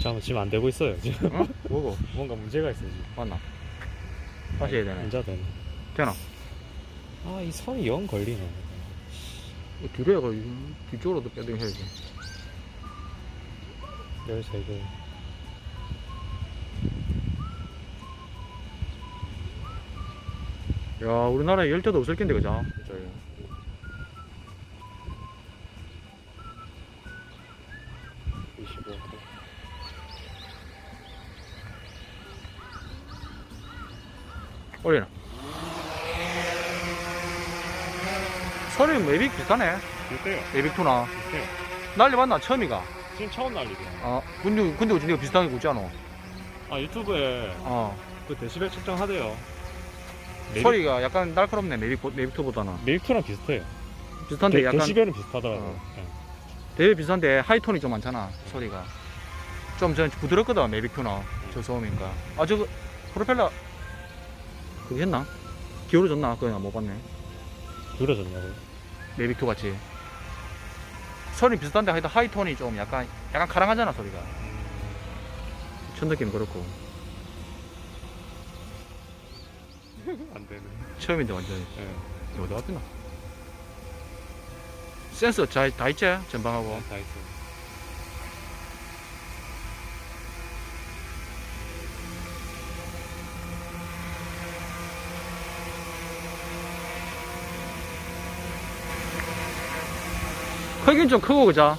잠깐 지금 안 되고 있어요 지금 어? 뭐고? 뭔가 문제가 있어요 지금 맞나? 다시 해야 되네. 앉아 되네 되나? 아이 선이 영 걸리네 어, 뒤로 해가 뒤쪽으로도 빼등 해야지. 13개 야, 우리나라에 열대도 없을 텐데, 그죠? 저기 올리나. 소리 매빅 비슷하네. 비슷해요 매빅2나. 비슷해요 난리 봤나? 처음이가. 지금 처음 날리죠 아, 근데, 근데 어찌 네가 비슷하게 굽지 않아? 아 유튜브에 어. 그 데시벨 측정하대요 메리- 소리가 약간 날카롭네, 매빅, 매빅2보다는. 밀크랑 비슷해요 비슷한데 데, 약간. 데시벨은 비슷하더라고요 어. 네. 대회 비슷한데 하이톤이 좀 많잖아, 소리가. 좀 전 부드럽거든, 매빅2나. 저 소음인가. 아, 저거, 프로펠러. 그게 했나? 기울어졌나? 그거 못 봤네. 기울어졌냐고요? 매빅2 같이. 소리 비슷한데 하여튼 하이톤이 좀 약간, 약간 카랑하잖아, 소리가. 첫 느낌 그렇고. 안 되네 처음인데 완전. 네. 어디 갔나? 센서 다, 다 있지? 전방하고. 다 있어 크긴 좀 크고, 그자?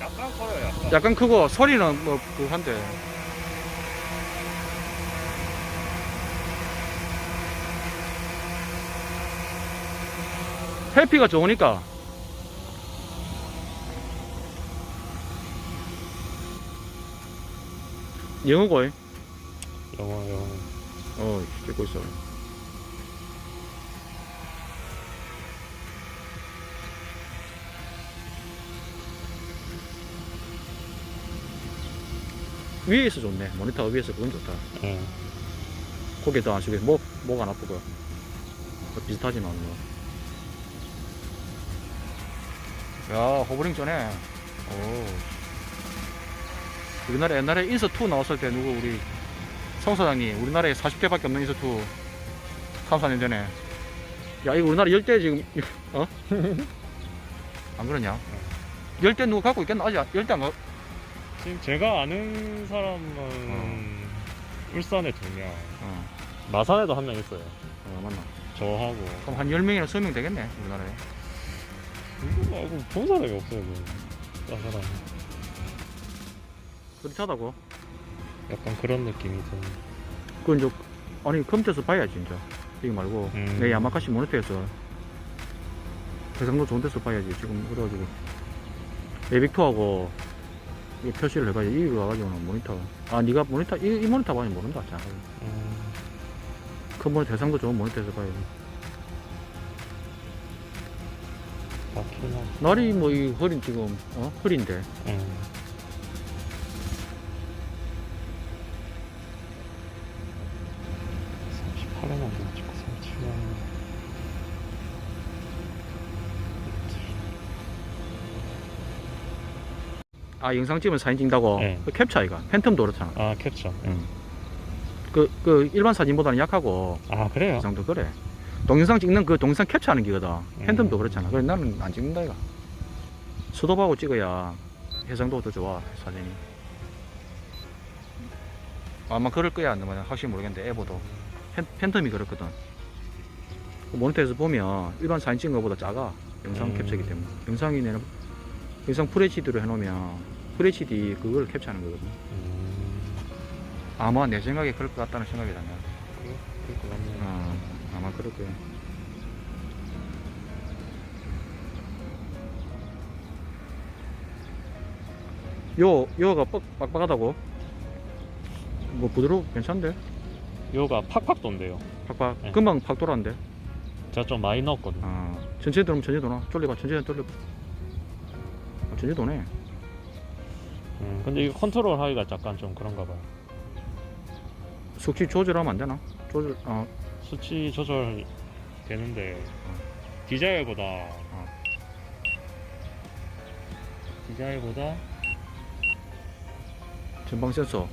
약간 커요 약간 약간 크고, 소리는 뭐, 그, 한데. 해피가 좋으니까. 영어고, 영어 영어 어, 찍고 있어. 위에 있어 좋네. 모니터 위에서 그건 좋다. 네. 고개도 안 숙여. 목, 목 안 아프고. 뭐 비슷하지만 뭐. 야, 호버링 전에. 오. 우리나라 옛날에 인서2 나왔을 때 누구 우리 성 사장님 우리나라에 40대밖에 없는 인서2 3, 4년 전에 야 이거 우리나라 열대 지금 어? 안 그러냐? 열대 누구 갖고 있겠나? 아직 열대 안 가... 지금 제가 아는 사람은 어. 울산에 두 명 어, 마산에도 한 명 있어요. 어 맞나? 저하고. 그럼 한 10명이나 20명 되겠네 우리나라에. 이거 말고 본 사람이 없어요 그딴 사람. 그렇다고? 약간 그런 느낌이 좀. 그건 좀 아니 컴퓨터에서 봐야지 진짜. 이거 말고. 음. 내 야마카시 모니터에서. 해상도 좋은 데서 봐야지 지금 그래가지고. 에빅2하고 이 표시를 해봐야지 이거 와가지고는 모니터. 아 네가 모니터 이, 이 모니터 봐야 모른다 자. 음, 큰 모니터 해상도 좋은 모니터에서 봐야지 바퀴나. 날이 뭐이 허리 지금 어? 허리인데. 음. (38만 원 찍고 37만 원 아 영상 찍으면 사진 찍는다고? 네. 그 캡처 이가? 팬텀도 그렇잖아. 아 캡처. 응. 그, 그 일반 사진보다는 약하고. 아 그래요? 해상도 그래. 동영상 찍는 그 동영상 캡처하는 기거든 음. 팬텀도 그렇잖아. 그래 나는 안 찍는다 이가 수도하고 찍어야 해상도가 더 좋아 사진이. 아마 그럴 거야 안 그러면 확실히 모르겠는데 에보도. 팬, 팬텀이 그렇거든. 그 모니터에서 보면 일반 사진 찍는 것보다 작아 영상 음. 캡처이기 때문에. 영상이 내는 영상 FHD로 해놓으면 FHD 그걸 캡처하는 거거든 음, 아마 내 생각에 그럴 것 같다는 생각이 나네 그럴 것 같네요 어, 아마 그럴 거야. 요, 요가 뻑, 빡빡하다고? 뭐 부드러워? 괜찮은데? 요가 팍팍 돈대요 팍팍. 네. 금방 팍 돌았는데? 제가 좀 많이 넣었거든요 아, 천천히 돌면 천천히 도나? 돌려봐, 천천히 돌려봐. 아, 천천히 도네. 음, 근데 이거 컨트롤 하기가 약간 좀 그런가 봐요 숙취 조절하면 안 되나? 조절, 어, 수치 조절 되는데 디자일보다 디자일보다 전방 센서.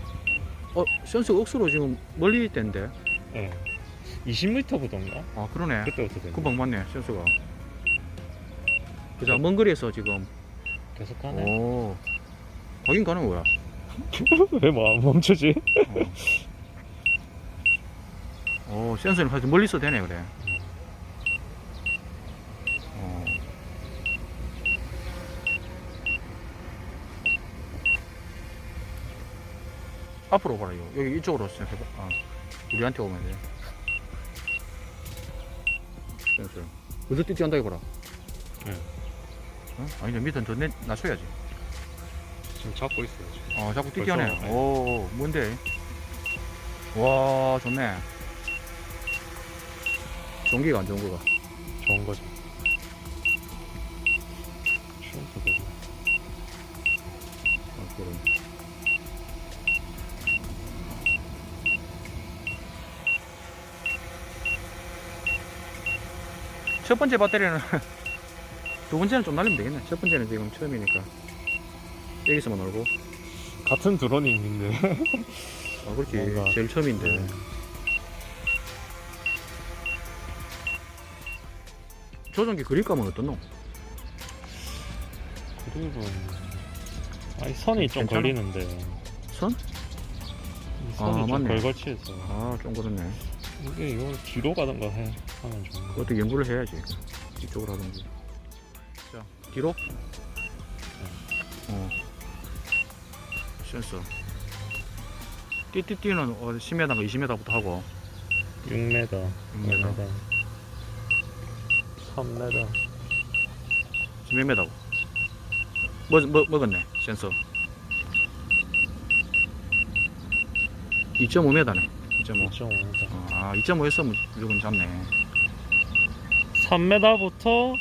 어, 센서가 억수로 지금 멀리 있던데. 예. 20m부터인가? 아, 그러네. 그때부터 됐네. 금방 맞네, 센서가. 그자 먼 거리에서 지금. 계속 하네. 오. 가긴 가는 거야. 왜뭐 멈추지? 어. 오, 센서는 사실 멀리서 되네, 그래. 어. 앞으로 가라요. 여기 이쪽으로 생각해봐. 아, 우리한테 오면 돼. 센서. 그저 뛰지 한다 해봐라. 네. 어? 아니, 밑은 더 내, 낮춰야지. 지금 잡고 있어요. 지금. 어, 자꾸 뛰게 벌써 하네. 네. 오, 뭔데? 와, 좋네. 전기가 안 좋은 거가. 좋은 거죠. 추워서 되고. 아, 그럼. 첫 번째 배터리는 두 번째는 좀 날리면 되겠네. 첫 번째는 지금 처음이니까 여기서만 놀고. 같은 드론이 있는데. 아, 그렇지. 뭔가- 제일 처음인데. 네. 조종기 그립감은 어떻노? 그립은 아니 선이 좀 괜찮아? 걸리는데 선? 이 선이 아, 좀 맞네. 걸거치해서 아, 좀 그렇네. 이게 이걸 뒤로 가던가 해 하면 좋은 거. 그것도 연구를 해야지. 이쪽으로 하든지. 자, 뒤로. 어. 센서. 띠띠띠는 어, 10m인가 20m부터 하고. 6m, 6m. 5m, 3m. 지금 몇 m고? 먹, 먹, 먹었네, 센서. 2.5m네. 2.5. 2.5m. 어, 아, 2.5에서 무조건 잡네. 3m부터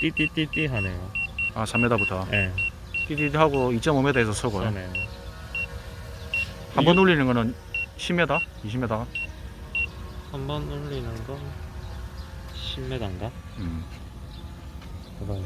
띠띠띠띠 하네요. 아, 3m부터. 예. 띠띠띠 하고 2.5m에서 서고. 선에. 한번 올리는 거는 10m? 20m? 한번 올리는 건 10m인가? 음. 그다음